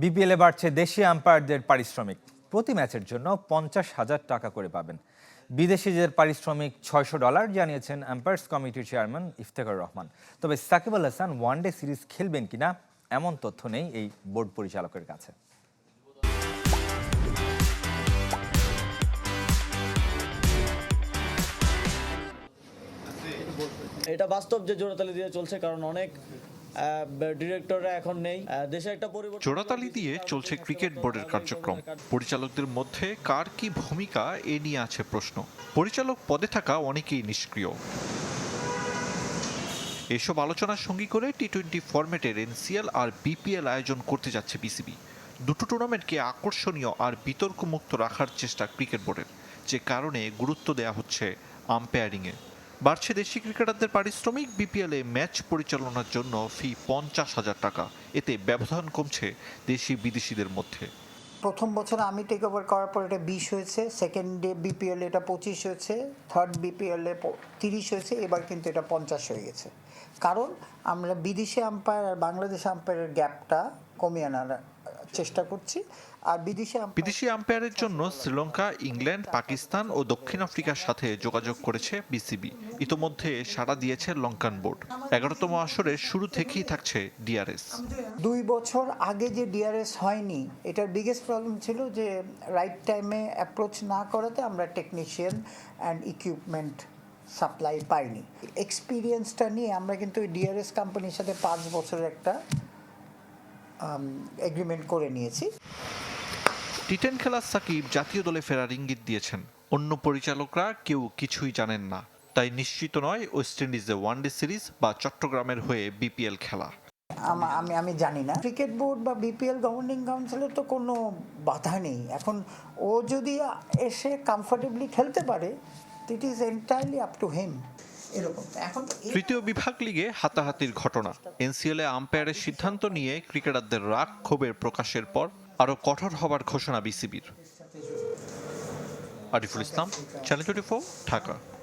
বিপিএলে বাড়ছে দেশি আম্পায়ারদের পারিশ্রমিক। প্রতি ম্যাচের জন্য পঞ্চাশ হাজার টাকা করে পাবেন। বিদেশিদের পারিশ্রমিক ছয়শো ডলার জানিয়েছেন আম্পায়ার্স কমিটির চেয়ারম্যান ইফতেখার রহমান। তবে Shakib Al Hasan one day series খেলবেন কিনা এমন তথ্য নেই এই বোর্ড পরিচালকের কাছে। এটা বাস্তব যে জোড়াতালি দিয়ে চলছে, কারণ অনেক ডিরেক্টররা এখন নেই। দেশে একটা পরিবর্তন জোড়াতালি দিয়ে চলছে ক্রিকেট বোর্ডের কার্যক্রম। পরিচালকদের মধ্যে কার কি ভূমিকা এ নিয়ে আছে প্রশ্ন। পরিচালক পদে থাকা অনেকেই নিষ্ক্রিয়। এসব আলোচনার সঙ্গী করে টি টোয়েন্টি ফরম্যাটের এনসিএল আর বিপিএল আয়োজন করতে যাচ্ছে বিসিবি। দুটো টুর্নামেন্টকে আকর্ষণীয় আর বিতর্কমুক্ত রাখার চেষ্টা ক্রিকেট বোর্ডের। যে কারণে গুরুত্ব দেওয়া হচ্ছে আম্পায়ারিংয়ে। বাড়ছে দেশি ক্রিকেটারদের পারিশ্রমিক বিপিএলে ম্যাচ পরিচালনার জন্য ফি পঞ্চাশ হাজার টাকা। এতে ব্যবধান কমছে দেশি বিদেশিদের মধ্যে। প্রথম বছর আমি টেক ওভার করার পর এটা বিশ হয়েছে সেকেন্ড ডে বিপিএল এটা পঁচিশ হয়েছে থার্ড বিপিএল এ তিরিশ হয়েছে, এবার কিন্তু এটা পঞ্চাশ হয়ে গেছে। কারণ আমরা বিদেশি আম্পায়ার আর বাংলাদেশ আম্পায়ারের গ্যাপটা কমিয়ে আনার চেষ্টা করছি। আর বিদেশি বিদেশি আম্পায়ারের জন্য শ্রীলঙ্কা ইংল্যান্ড পাকিস্তান ও দক্ষিণ আফ্রিকার সাথে যোগাযোগ করেছে বিসিবি। ইতোমধ্যে সাড়া দিয়েছে লঙ্কান বোর্ড। এগারোতম আসরের শুরু থেকেই থাকছে ডিআরএস। দুই বছর আগে যে ডিআরএস হয়নি এটার বিগেস্ট প্রবলেম ছিল যে রাইট টাইমে অ্যাপ্রোচ না করাতে আমরা টেকনিশিয়ান অ্যান্ড ইকুইপমেন্ট সাপ্লাই পাইনি। এক্সপিরিয়েন্সটা নিয়ে আমরা কিন্তু ওই ডিআরএস কোম্পানির সাথে পাঁচ বছরের একটা এগ্রিমেন্ট করে নিয়েছি। টি টেন খেলার সাকিব জাতীয় দলে ফেরার ইঙ্গিত দিয়েছেন। অন্য পরিচালকরা কেউ কিছুই জানেন না। তাই নিশ্চিত নয় ওয়েস্ট ইন্ডিজে ওয়ানডে সিরিজ বা চট্টগ্রামের হয়ে বিপিএল খেলা। আমা- আমি আমি জানি না। ক্রিকেট বোর্ড বা বিপিএল গভর্নিং কাউন্সিলের তো কোনো বাধা নেই। এখন ও যদি এসে কমফোর্টেবলি খেলতে পারে it is entirely up to him এরকম। এখন তৃতীয় বিভাগ লিগে হাতাহাতির ঘটনা। এনসিএল এ আম্পায়ারের সিদ্ধান্ত নিয়ে ক্রিকেটারদের রাগ, ক্ষোভের প্রকাশের পর আরও কঠোর হবার ঘোষণা বিসিবির। Ariful Islam channel twenty Dhaka.